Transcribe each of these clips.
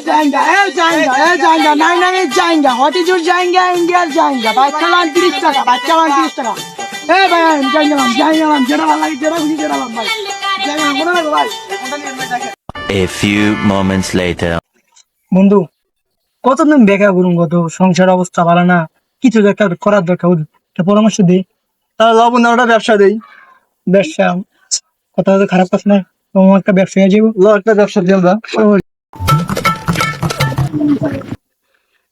जाएंगा ए जाएंगा ए এ বন্ধু কতদিন বেকার করুন কত সংসার অবস্থা ভালো না কিছু দরকার করার দরকার পরামর্শ দিই। তাহলে লবণ ওটা ব্যবসা দেই। ব্যবসা কথা খারাপ কথা না একটা ব্যবসায় যাব। একটা ব্যবসা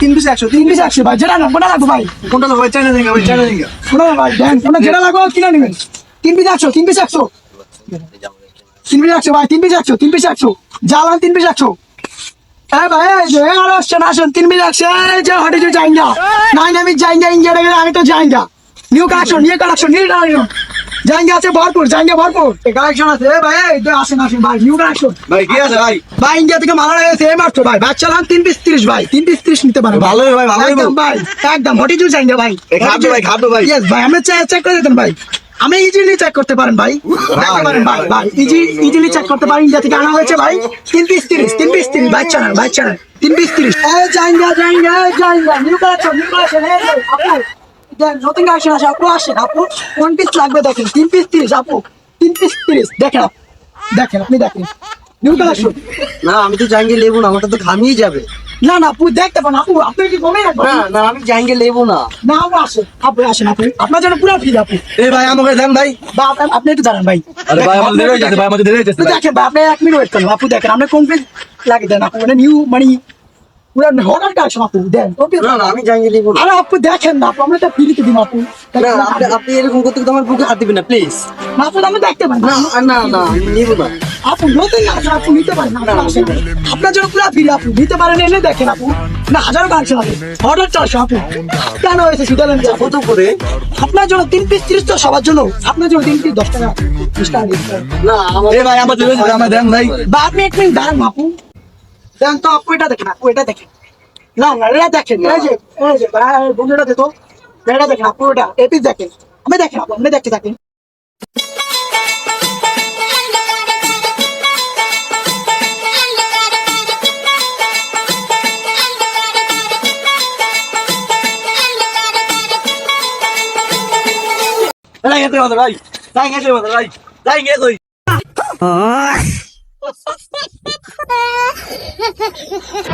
তিন পিস একশো তিন পিস একশো ভাই। যেটা না কোনটা লাগবে ভাই? কোনটা নেব চাইনা দিঙ্গা ভাই চাইনা দিঙ্গা কোনটা ভাই? দেন কোনটা যেটা লাগবে কিনে নেবেন। তিন পিস একশো তিন পিস একশো। তিন পিস একশো ভাই তিন পিস একশো তিন পিস একশো। জ্বালান তিন পিস একশো। এ ভাই আর আসছেন আসুন তিন পিস একশো। যে হটে যে যাইঙ্গা নাই আমি যাইঙ্গা ইন্ডিয়া আমি তো যাইঙ্গা new collection new collection new collection. যাইঙ্গা আছে ভরপুর যাইঙ্গা ভরপুর। কালেকশন আছে। ভাই এই যে আসেন আসেন ভাই নিউ কালেকশন ভাই কি আছে ভাই? ভাই ইন্ডিয়া থেকে মালা লাগে সেম আসতো ভাই। বাচ্চা লান তিন পিস তিরিশ ভাই। তিন পিস তিরিশ নিতে পারো ভালোই ভাই, ভালোই একদম ভাই। ভাই। একদম হটি জুস যাইঙ্গা ভাই। এই ভাই, খাদ্য ভাই। ইয়েস ভাই আমি চেক করে দিতেন ভাই। আমি ইজিলি চেক করতে পারেন ভাই। ভাই ভাই ইজি ইজিলি চেক করতে পারেন ইন্ডিয়া থেকে আনা হয়েছে ভাই। তিন পিস তিরিশ তিন পিস তিরিশ বাচ্চা না বাচ্চা না তিন পিস তিরিশ। যাইঙ্গা যাইঙ্গা যাইঙ্গা নিউ কালেকশন নিউ কালেকশন আপু দেন নতুন কালেকশন আপু আসেন আপু কোন পিস লাগবে দেখেন তিন পিস তিরিশ আপু তিন পিস তিরিশ দেখেন। দেখেন আপনি দেখেন। নিউ কালেকশন না আমি তো লেবো না আমারটা তো ঘামিয়ে যাবে। না না আপু দেখতে পান আপু আপনি কি কমে না না আমি জাঙ্গে লেবো না। না আপু আসেন আপু আসেন আপু আপনার জন্য পুরো ফ্রি আপু। এই ভাই আমাকে দেন ভাই। বা আপনি- একটু দাঁড়ান ভাই। আরে ভাই আমাদের দেরি হয়ে যাচ্ছে ভাই আমাদের দেরি হয়ে যাচ্ছে দেখেন ভাই আপনি এক মিনিট ওয়েট করেন আপু দেখেন আপনি কোন পেজ লাগে দেন আপু মানে নিউ মানে পুরো কাজ আপু দেন না না আমি জাঙ্গে আরে আপু দেখেন না আপু আমরা তো ফ্রিতে দিন আপু। না আপনি আপনি এরকম করতে করতে আমার বুকে হাত দিবেন না প্লিজ না আপু আমি দেখতে না। না না আমি নিবো না। আপু নতুন আপু নিতে পারেন আসেন। আপনার জন্য পুরো ফ্রি আপু নিতে পারেন এনে দেখেন আপু। না হাজারো কাজ আছে হঠাৎ চারশো আপু। কেন হয়েছে সুদালেন কত করে? আপনার জন্য তিন পিস তিরিশ তো সবার জন্য। আপনার জন্য তিন পিস দশ টাকা। বিশ টাকা না আমার ভাই আমাদের আমার দেন ভাই। বা আপনি এক মিনিট দাঁড়ান আপু। দেন তো এটা দেখেন আপু এটা দেখেন না না এটা দেখেন এই যে এই যে বন্ধুটা দে তো এটা দেখেন আপু এটা এপিস দেখেন আমি দেখেন আপু আপনি দেখতে থাকেন জাঙ্গে তো ভাই জাঙ্গে তো ভাই জাঙ্গে তো ハハハハ!